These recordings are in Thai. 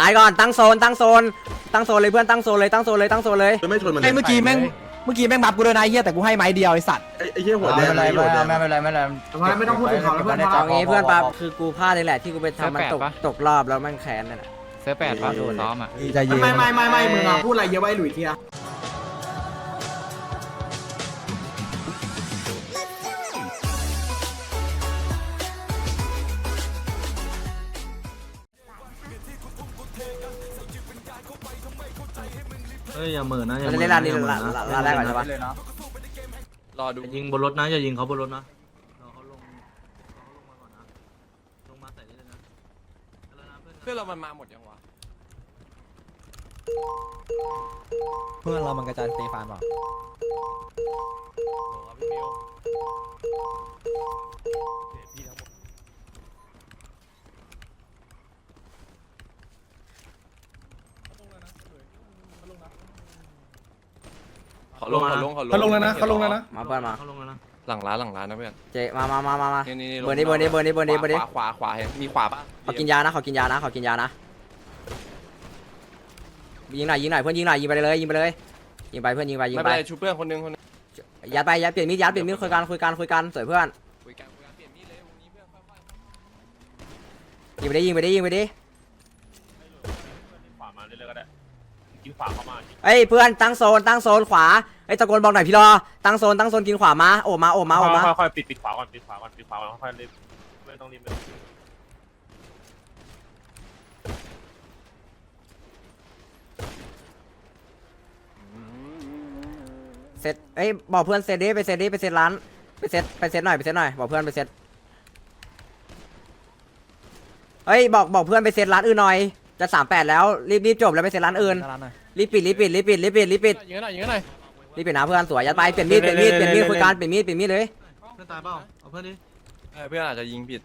ตายก่อนตั้งโซนตั้งโซน ตั้งโซนเลยเพื่อนตั้งโซนเลยตั้งโซนเลยตั้งโซนเลยไม่ชนมันไอ้เมื่อกี้แม่งเมื่อกี้แม่งบับกูเลยนะไอ้เฮียแต่กูให้ไม้เดียวไอ้สัตว์ไอ้ไอ้เหี้ยหัวแดไม่งเป็นไรไอ้หัวแดงไม่เป็นไรไม่เป็นไรไม่ไม่ต้องพูดถึงเขาแล้วเพื่อนพอเอางี้เพื่อนปาคือกูพลาดเลยแหละที่กูไปทำมันตกตกรอบแล้วมันแค้นนั่นแหละเซิร์ฟแปดปะซ้อมอะ ใจเย็นไม่ไม่ไม่ไม่มึงอะพูดอะไรเยอะไว้หลุยเทีย ฮ้ยอย่าเหม่อนะอย่าเราเหม่จะอเล่นร้านนี้ร้านร้านแรกก่อนใช่ปะ เลยเนาะรอดูอย่ายิงบนรถนะอย่ายิงเขาบนรถนะรอเขาลงเขาลงมาก่อนนะลงมาใส่ได้เลยนะแล้วนะเพื่อนเพื่อนเรามันมาหมดยังวะเพื่อนเรามันกระจายสเตฟานเปล่าเขาลงเขาลงเขาลงแล้วนะเขาลงแล้วนะมาเพื่อนมาเขาลงแล้วนะหลังร้านหลังร้านนะเพื่อนเจมามามามามานี่นี่เบอร์นี้เบอร์นี้เบอร์นี้เบอร์นี้เบอร์นี้ขวาขวาขวาเห็นมีขวาปะขอกินยานะขอกินยานะขอกินยานะยิงหน่อยยิงหน่อยเพื่อนยิงหน่อยยิงไปเลยยิงไปเลยยิงไปเพื่อนยิงไปยิงไม่ไปเป็นไรชูเพื่อนคนนึงคนนึงยัดไปยัดเปลี่ยนมีดยัดเปลี่ยนมีดคุยกันคุยกันคุยกันสวยเพื่อนคุยกันคุยกันเปลี่ยนมีดเลยวงนี้เพื่อนค่อยยิงไปดิยิงไปดิยิงไปดิ ขวามาเรื่อยๆก็ได้ ยิงขวาเข้ามาเอ้ยเพื่อนตั้งโซนตั้งโซนขวาไอ้ยตะโกนบอกหน่อยพี่รอตั้งโซนตั้งโซนกินขวามาโอบมาโอบมาโอบมาค่อยๆปิดปิดขวาก่อนปิดขวาก่อนปิดขวาก่อนค่อยๆรีบไม่ต้องรีบไม่ต้องรีบเซตเอ้ยบอกเพื่อนเซตดิไปเซตดิไปเซตร้านไปเซตไปเซตหน่อยไปเซตหน่อยบอกเพื่อนไปเซตเฮ้ยบอกบอกเพื่อนไปเซตร้านอื่นหน่อย จะสามแปดแล้วรีบรีบจบแล้วไปเซตร้านอื่นร้านหน่อยรีบปิดรีบปิดรีบปิดรีบปิดรีบปิดยิงหน่อยยิงหน่อยรีบปิดนะเพื่อนสวยยัดไปเปลี่ยนมีดเปลี่ยนมีดเปลี่ยนมีดคุยกันเปลี่ยนมีดเปลี่ยนมีดเลยเพื่อนตายเปล่าเอาเพื่อนดิเพื่อนอาจจะยิงผิด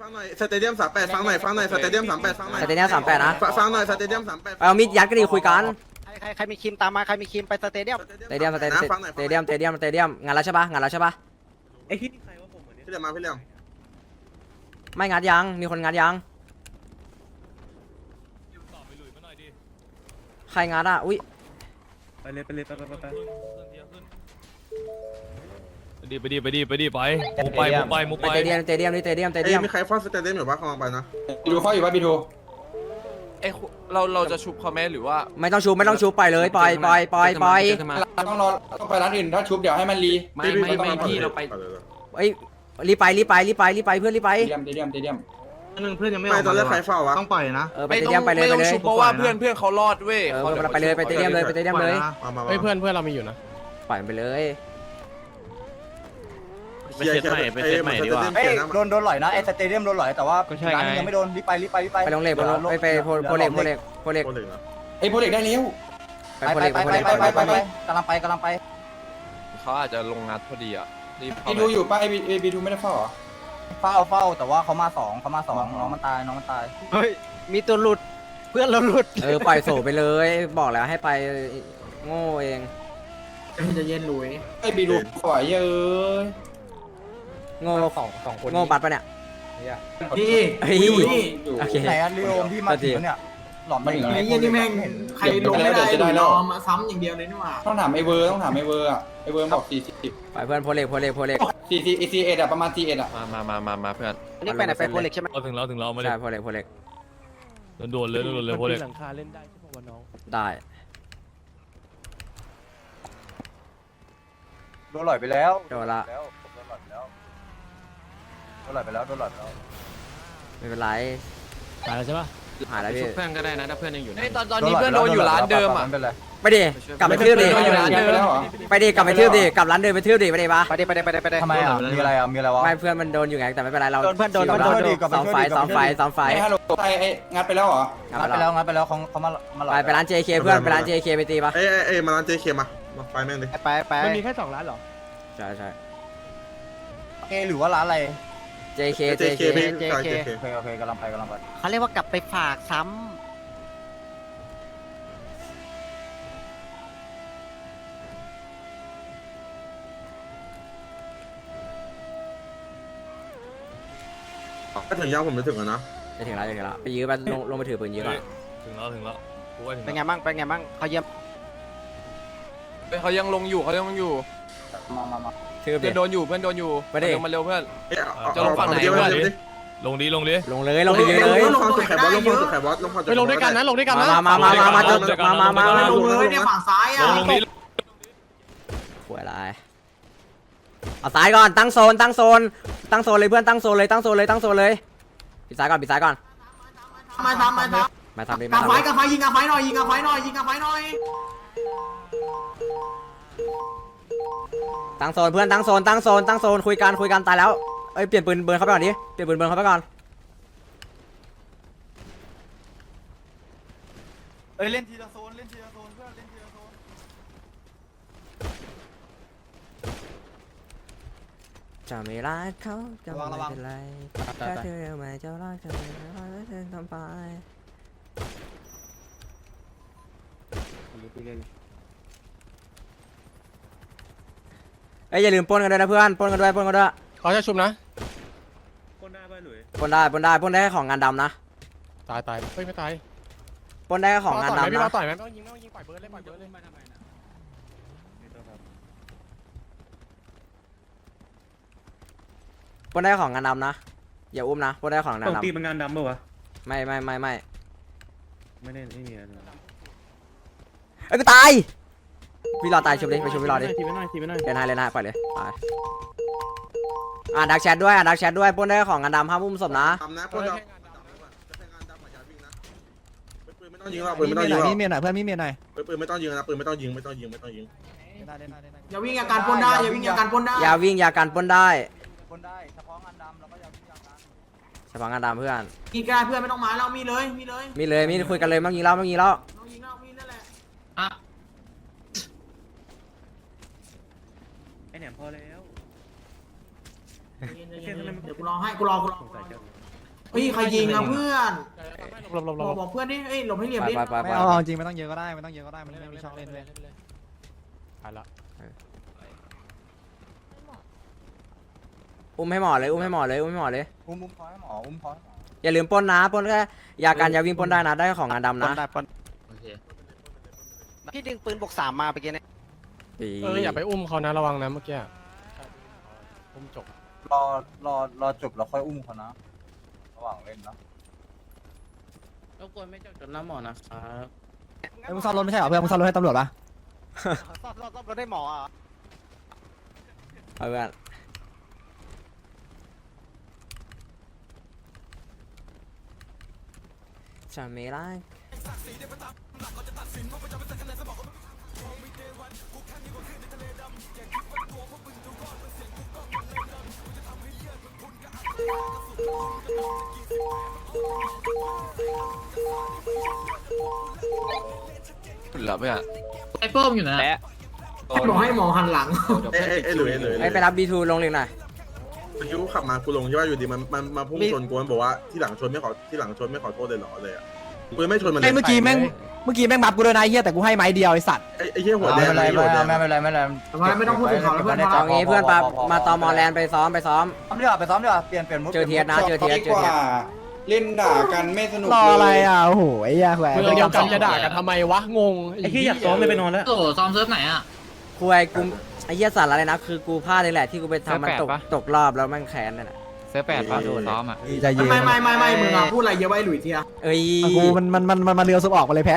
ฟังหน่อยสเตเดียมสามแปดฟังหน่อยฟังหน่อยสเตเดียมสามแปดฟังหน่อยสเตเดียมสามแปดนะฟังหน่อยสเตเดียมสามแปดไปเอามีดยัดก็ดีคุยกันใครใครมีครีมตามมาใครมีครีมไปสเตเดียมสเตเดียมสเตเดียมฟังหน่อยสเตเดียมสเตเดียมสเตเดียมงานแล้วใช่ปะงานแล้วใช่ปะพี่เหลี่ยมมาพี่เหลี่ยมไม่งัดยังมีคนงัดยัง ใครงัดอะ อุ้ยไปเลยไปเลยไปไปไปดีไปดีไปดีไปดีไปมุกไปมุกไปมุกไปไปสเตเดียมสเตเดียมนี่สเตเดียมสเตเอ้เดียยม มีใครฟ้อนสเตเดียมอยู่ปะกำลังไปนะดูข้ออยู่ป่ะพี่ดูเอ้ยเราเราจะชุบเขาไหมหรือว่าไม่ต้องชูไม่ต้องชูปล่อยเลยปล่อยปล่อยปล่อยปล่อยต้องรอต้องไปร้านอื่นถ้าชุบเดี๋ยวให้มันรีไม่ไม่ไม่พี่เราไปเอ้ยรีบไปรีบไปรีบไปรีบไปเพื่อนรีบไปเตรียมเตรียมเตรียมอั นหนึงเพื่อนยังไม่อไม่อกตอนแรมากใครเฝ้าวะ ต้องปล่อยนะเออไปไม่สเตต้องเดียมไปเลยไม่ไปต้องเลยชุบเพราะว่าเพื่อนเพื่อนเขารอดเว้ยเออไปเลยไปสเตเดียมเลยไปสเตเดียมเลยมามาเฮ้ยเพื่อนเพื่อนเรามีอยู่นะปล่อยมันไปเลยไปเซตใหม่ไปเซตใหม่ดีกว่า เอ้ยโดนโดนหล่อยนะไอ้สเตเดียมโดนหล่อยแต่ว่าร้านยังไม่โดนรีบไปรีบไปรีบไปไปลงเหล็กไปลงไปไปโพโพเหล็กโพเหล็กโพเหล็กคนหนึ่งนะไอ้โปรเด็กได้แล้วไปไปโพไปเหล็กไปโพเหล็กไปไปไปไปกำลังไปกำลังไปเขาอาจจะลงนัดพอดีอะรีบเข้าพี่ไปดูอยู่ป่ะไอ้บีดูไม่ได้เฝ้าเหรอ เฝ้าเฝ้าแต่ว่าเขามาสองเขามาสองน้องมันตายน้องมันตายเฮ้ย มีตัวหลุด เพื่อนเราหลุด เออปล่อยโสไปเลย บอกแล้วให้ไปโง่เอง จะเย็นหลุยไอ้บีดูปล่อยเยอะโง่สองสองคนโง่บัตรปะเนี่ยนี่เฮ้ย อยู่นี่โอเค ไหนอะลิโอมที่มาถึงเนี่ย หลอมมาถึงไอ้ยี่นี่แม่งใครลงไม่ได้หลุยรอมาซ้ำอย่างเดียวเลยนี่หว่าต้องถามไอเวอร์ต้องถามไอเวอร์อะไอเวอร์บอกสี่สิบไปเพื่อนโพเหล็กโพเหล็กโพเหล็กสี่สิบไอซีเอ็ดอะประมาณสี่เอ็ดอะมามามามามาเพื่อนนี่ไปไหนไปโพเล็กใช่ไหมเราถึงเราถึงเรามาเลใช่ยโพเหล็กโพเหล็กโดนเลยโดนเลยโพเล็กหลังคาเล่นได้ใช่ป่าวะน้องได้โดนหล่อยไปแล้วโดนละโดนหล่อยไปแล้วโดนหล่อยไปแล้วโดนหล่อยไปแล้วไม่เป็นไรตายแล้วใช่ปะ หายแล้วพี่ ชุบเพื่อนก็ได้นะถ้าเพื่อนยังอยู่นะตอนตอนนี้เพื่อนโดนอยู่ร้านเดิมอะไม่เป็นไรไปดิ กลับไปทืบดิเพื่อนอยู่ร้านเดิมไปแล้วเหรอไปดิ กลับไปทืบดิ กลับร้านเดิมไปทืบดิไปดิปะไปดิไปดิไปดิไปดิทำไมอะมีอะไรอะมีอะไรวะ ไม่เพื่อนมันโดนอยู่ไง แต่ไม่เป็นไร เราโดนเพื่อนโดนซ้อมโดนโดนกลับไปซ้อมช่วยไฟดิกลัซ้อบมไปไฟช่วยดิซ้อมไฟไอ้ฮัลโหลไอ้ไอ้งัดไปแล้วเหรอ งังัดดไปไปแล้แล้ววงัดไปแล้วเขาเขามามาหล่ไปอยไปร้าน JK เพื่อน ไปร้าน JK ไปตีปะเอ้ยเอ้ยเอ้ยมาร้านเจเคมา มาไปแม่งดิไปไปมันมีแค่สองร้านเหรอ ใช่ใช่เอหรือว่าร้านอะไร JK เจเค JK พี่ใช่เจเค โอเคโอเคกำลังไปกำลังไปเขาเรียกว่ากลับไปฝากซ้ถ้าถึงยังผมจะถึงแล้วนะ จะถึงแล้วจะถึงแล้วไปยื้อไปลงลงไปถือปืนยื้อก่อนถึงแล้วถึงแล้วกูว่าถึงเป็นแล้วไงบ้างเป็นไงบ้างเขาเยี่ยมเฮ้ยเขายังลงอยู่เขายังลงอยู่ มามามา ถือไปเพื่อนโดนอยู่เพื่อนโดนอยู่ไปดิเร็วมาเร็วเพื่อน เอ้ยเอาเอาจะลงฝั่งไหน เอาเดี๋ยวเพื่อนเดี๋ยวเดี๋ยวลงดีลงดีลงเลยลงไปยื้อเลย ลงฟังจุดแขกบอสลงฟังจุดแขกบอสลงฟังจุดไปลงด้วยกันนะลงด้วยกันนะมามามามามาจดมามามามาลงเลยเนี่ยฝั่งซ้ายลอะงลงดีป่วยอะไรเอาซ้ายก่อนตั้งโซนตั้งโซน ตั้งโซนเลยเพื่อนตั้งโซนเลยตั้งโซนเลยตั้งโซนเลยปิดซ้ายก่อนปิดซ้ายก่อนมาทำมาทมาทำดิำมากาทำไฟดิกาไฟยิงกาไฟหน่อยยิงกาไฟหน่อยยิงกาไฟหน่อย ตั้งโซนเพื่อนตั้งโซนตั้งโซนตั้งโซนคุยกันคุยกันตายแล้วเอ้ยเปลี่ยนปืนเบิร์นเข้าไปก่อนดิเปลี่ยนปืนเบิร์นเข้าไปก่อนเอ้ยเล่นทีละโซนเล่นทีละโซนเพื่อนเล่นทีละโซนจะไม่รักเขาก็ไม่เป็นไรถ้าเธอไม่จะรักเธอไม่รักเธอทำไป เอ้ยอย่าลืมปล้นกันด้วยนะเพื่อนปล้นกันด้วยปล้นกันด้วยเขาจะชุบนะปล้นได้ปล้นได้ปล้นได้แค่ของงานดำนะตายตายเฮ้ยไม่ตายปล้นได้แค่ของงานดำพี่นะ มาต่อยไหมไม่ต้องยิงไม่ต้องยิงปล่อยเบิร์ดเลยปล่อยเบิร์ดเลย ปล้นได้ของงานดำนะ อย่าอุ้มนะปล้นได้ของงานต้องดำตีมันงานดำป่าวะไม่ไม่ไม่ไม่ไม่ได้ไม่มีอะไรเอ้ยกูตาย พี่รอตายชุบดิไปชุบพี่รอดิทีไม่น้อยทีไม่น้อยเล่นให้เล่นให้ปล่อยเลยตายอ่านดักแชทด้วยอ่านดักแชทด้วยปล้นได้ของงานดำห้ามอุ้มศพนะทำนะพวกเราจะเป็นงานดำอย่าวิ่งนะปืนไม่ต้องยิงหรอกปืนไม่ต้องยิงหรอกมีเมียหน่อยเพื่อนมีเมียหน่อยปืนไม่ต้องยิงนะปืนไม่ต้องยิงไม่ต้องยิงไม่ต้องยิงอย่าวิ่งอาการปนได้อย่าวิ่งอาการปนได้อย่าวิ่งอย่ากันปล้นได้คนได้เฉพาะงานดำแล้วก็อย่าวิ่งอย่างนั้นเฉพาะงานดำเพื่อนมีกล้าเพื่อนไม่ต้องมาเรามีเลยมีเลยมีเลยมีคุยกันเลยเมื่อกี้แล้วเมื่อกี้แล้วน้องยิงเรามีนั่นแหละ ไอแหนมพอแล้วเดี๋ยวกูรอให้กูรอกูรอเฮ้ยใครยิงอะเพื่อนหลบหลบหลบอกบบอกเพื่อนดิเอ้ยหลบให้เหลี่ยมไปดิไปไปไปไม่เอาจริงไม่ต้องเยอะก็ได้ไม่ต้องเยอะก็ได้มันไม่มีช่องเล่นเลยตายละอุ้มให้หมอเลยอุ้มให้หมอเลยอุ้มให้หมอเลยอุ้มอุ้มคอให้หมออุ้มคอให้หมออย่าลืมปล้นนะปล้นแค่อย่ากันอย่าวิ่งปล้นได้นะได้ของงานดำนะโอเคพี่ดึงปืนบกสามมาไปกิน ปี เอออย่าไปอุ้มเขานะระวังนะเมื่อกี้อุ้มจบรอรอรอจบแล้วค่อยอุ้มเขานะ ระหว่างเล่นนะรบกวนไม่จบจนน้ำหมอนะครับเอ้ยมึงซ่อมรถไม่ใช่เหรอเพื่อนมึงซ่อมรถให้ตำรวจปะซ่อมซ่อมรถให้หมออะเอาเพื่อนจะไม่รักเหลือเพื่อนไอ้โป้มอยู่นะบอกให้หมอหันหลัง เอ้ยเอ้ยเอ้ยหลุยหลุยไอ้ไปรับบีทูลงเรียนหน่อยเมื่อกี้กูขับมากูลงใช่ป่ะอยู่ดีมันมันมาพุ่งชนกูมันบอกว่าที่หลังชนไม่ขอที่หลังชนไม่ขอโทษเลยเหรอเลยอะ กูไม่ชนมันเลไอ้ยเมื่อกี้แม่งเมื่อกี้แม่งบับกูด้วยนะไอ้เหี้ยแต่กูให้ไม้เดียวไอ้สัตว์ไอ้ไอ้เหี้ยหัวแดไม่งเป็นไรไอ้หัวแดงไม่เป็นไรไม่เป็นไรไม่ไม่ต้องพูดถึงเขาแล้วเพื่อนเอางี้เพื่อนปามาตอมอแลนด์ไปซ้อมไปซ้อม ซ้อมดีกว่าไปซ้อมดีกว่าเปลี่ยนเปลี่ยนมุกเจอเทียสนะเจอเทียสเจอเทียสเล่นด่ากันไม่สนุกรออะไรอะโอ้โหไอ้เหี้ยแหวนเมืองเดียวกันจะด่ากันทำไมวะ งงไอ้ที่อยากซ้อมเลยไปนอนแล้ว โอ้ซ้อมเซิร์ฟไหนอะ คุยกูไอ้เหี้ยสาระเลยนะ คือกูพลาดเลยแหละที่กูไปทำมันตกตกรอบแล้วแม่งแค้นนั่นแหละ เซิร์ฟแปดปะโดนซ้อมอะใจเย็นไม่ไม่ไม่ไม่มึงอะพูดอะไรเยอะไว้หลุยเทียเอ้ยอะกูมันมันมันมันมาเรือซุปออกมาเลยแพ้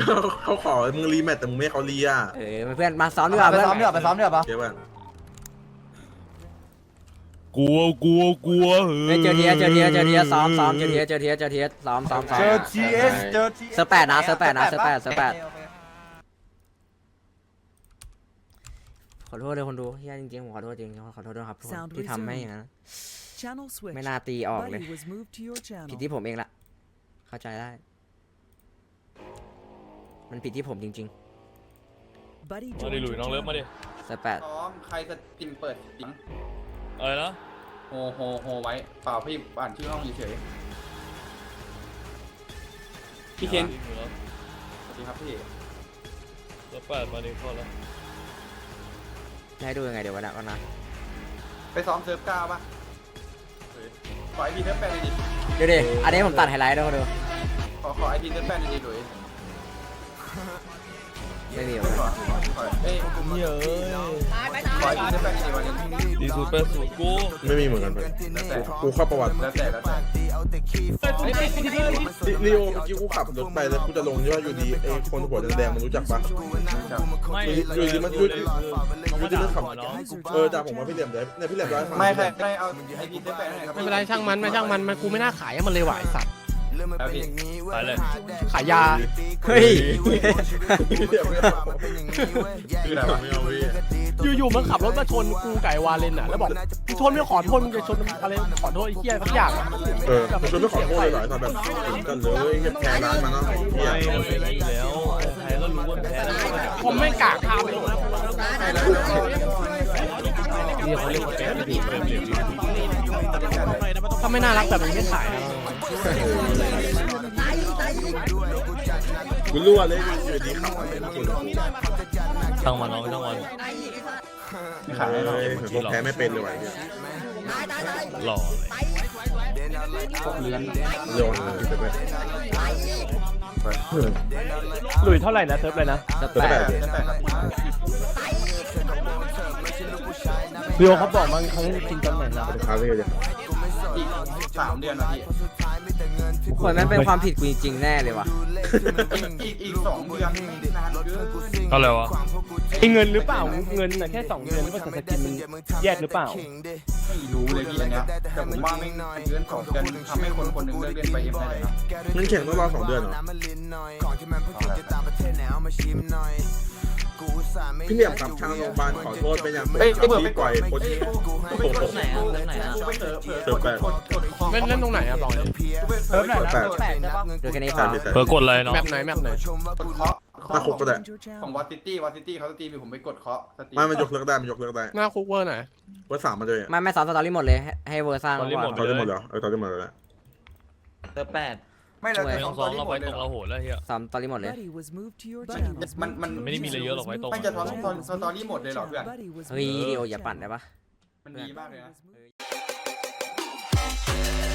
เขาเขาขอมึงรีแมตแต่มึงไม่ให้เขารีอะเออเพื่อนมาซ้อมดีกว่าไปเพื่อนซ้อมดีกว่าไปซ้อมดีกว่าปะเดี๋ยวป่ะกลัวกลัวกลัวเฮ้ยเจอเทียสเจอเทียสเจอเทียสซ้อมซ้อมเจอเทียสเจอเทียสเจอเทียสซ้อมซ้อมซ้อมเจอ GS เจอ GS เซิร์ฟแปดนะเซิร์ฟแปดนะเซิร์ฟแปดเซิร์ฟแปด อเคโอเคขอโทษเลยคนดูเฮียจริงๆผมขอโทษจริงขอโทษด้วยครับทุกคน Sound ที่ทำให้อย่างนั้น Channel switch. ไม่น่าตีออกเลย Buddy was moved to your channel. ผิดที่ผมเองละเข้าใจได้ มันผิดที่ผมจริง Buddy มาดิ joined หลุย your น้องเลิฟมา channel. ดิๆเซิร์ฟแปดซ้อมใครสตรีมเปิดเสียงอะไรนะโฮโฮโฮไว้เปล่าพี่อ่านชื่อห้องเฉยๆพี่เคนสวัสดีครับพี่ แล้วแปดมาดิพอแล้ว ให้ดูยังไงเดี๋ยววันนะวันนะไปซ้อมเซิร์ฟเก้าปะขอไอพีเทิร์นแปดดิดูดิอันนี้ผมตัดไฮไลท์ด้วยดูขอขอไอพีเทิร์นแปดดิหลุย ไม่มีขอขอเอ้ยเยอะขอไอพีเทิร์นแปดดิวันนี้ดีซูเปอร์สูกูไม่มีเหมือนกันเพื่อนแล้วแต่กูเข้าประวัติแล้วแต่แล้วแต่ลีโอเมื่อกี้กูขับรถไปแล้วกูจะลงใช่ป่ะอยู่ดีไอ้คนหัวแดงๆมันรู้จักปะไม่อยู่ดีมันอยู่ดีอยู่ดีมันขับเนาะเออจ่าผมว่าพี่เหลี่ยมเดี๋ยวเนี่ยพี่เหลี่ยมร้อยฟังไม่ใครใครเอาไอพีเทิร์นแปดให้ครับไม่เป็นไรช่างมันไม่ช่างมันมันกูไม่น่าขายให้มันเลยหวายสัตว์ แล้วพี่ไปเลย ขายยา เฮ้ยพี่เหลี่ยมไม่เอาคืออะไรวะไม่เอาพี่อยู่ๆมันขับรถมาชนกูไก่วาเลนอะ แล้วบอกมึงชนไม่ขอโทษมึงจะชนอะไรขอโทษไอ้เหี้ยสักอย่างอะเออมันชวนไม่ขอโทษเลยเหรอไอ้ตอนแบบถึงกันเลยแพ้ร้านมาเนาะเฮียไม่ไม่ไม่แล้วใครก็รู้ว่าแพ้แล้วก็จะผมไม่กล้าข้ามเลยนะใช่แล้วแล้วก็เรียกเขาเรียกว่าแพ้ไม่ถูกเป็นเหลี่ยมถ้าไม่น่ารักแบบนี้ไม่ขายนะ กูรั่วเลยอยู่ดีขับมาเป็นคนช่างมันน้องช่างมันขายให้หน่อยเออผมแพ้ไม่เป็นเลยว่ะเนี่ยหล่อเลยพวกเลื้อนโยนไปไปหลุยเท่าไหร่นะเซิร์ฟเลยนะสตัวแปแปดดแล้วแต่ครับเรียวเขาบอกมันเขาจะกินตอนไหนนะคาเฟ่เลยอีกสามเดือนนะพี่ คนนั้นเป็นความผิดกูจริงๆแน่เลยว่ะ อีกอีกสองเดือนนานเกินเท่าไหร่วะไอเงินหรือเปล่าเงินน่ะแค่สองเดือนหรือเปล่าแต่สกินมันแยกหรือเปล่าไม่รู้เลยพี่อันเนี้ยแต่ผมว่าไม่เดือนสองเดือนทำให้คนคนหนึ่งเลิกเล่นไปเอ็มได้เลยนะมึงแข่งต้องรอสองเดือนเหรอ พี่เหลี่ยมกับทางโรงพยาบาลขอโทษไปยังไม่ขับที่ปล่อยคนที่โอ้โหไหนอะไหนอะกูไปเถอะเผลอเติมแปดกดกดคอเล่นเล่นตรงไหนอะบอกเลยเพิ่มหน่อยนะแปดกดแปดใช่ปะดูแค่นี้พใช่อใช่เพิ่กดอะไรเนาะแมปไหนแมปไหนกดเคาะหน้าคุกก็ได้ Joined your ของ channel. วอตซิตี้วอตซิตี้เขาสตรีมอยู่ผมไปกดเคาะสตรีมไม่มันยกเลิกได้มันยกเลิกได้หน้าคุกเวอร์ไหนว่าสามมาเลยไม่ไม่ซ้อมสตอรี่หมดเลยให้ให้เวอร์สร้างก่อนตอนที่หมดแล้วเออตอนที่หมดแล้วเตอร์แปด ไม่แล้วไม่แต่ต้ขอองงซ้ตออนมนี้เราหมไปดเลยตรงเหรเราอโหดแล้วเฮีย ซ้อมสตอรี่หมดเลย Buddy was moved to your Buddy, channel. มัน มันไม่ได้มีอะไรเยอะหรอกไว้ตรงไม่จะท้องตอนสตอรี่หมดเลยเหรอเพื่อน Buddy was เฮ้ย moved to เดียว your อย่าปั่น channel. ได้ปะ มันดีมากเลยนะ Buddy was moved-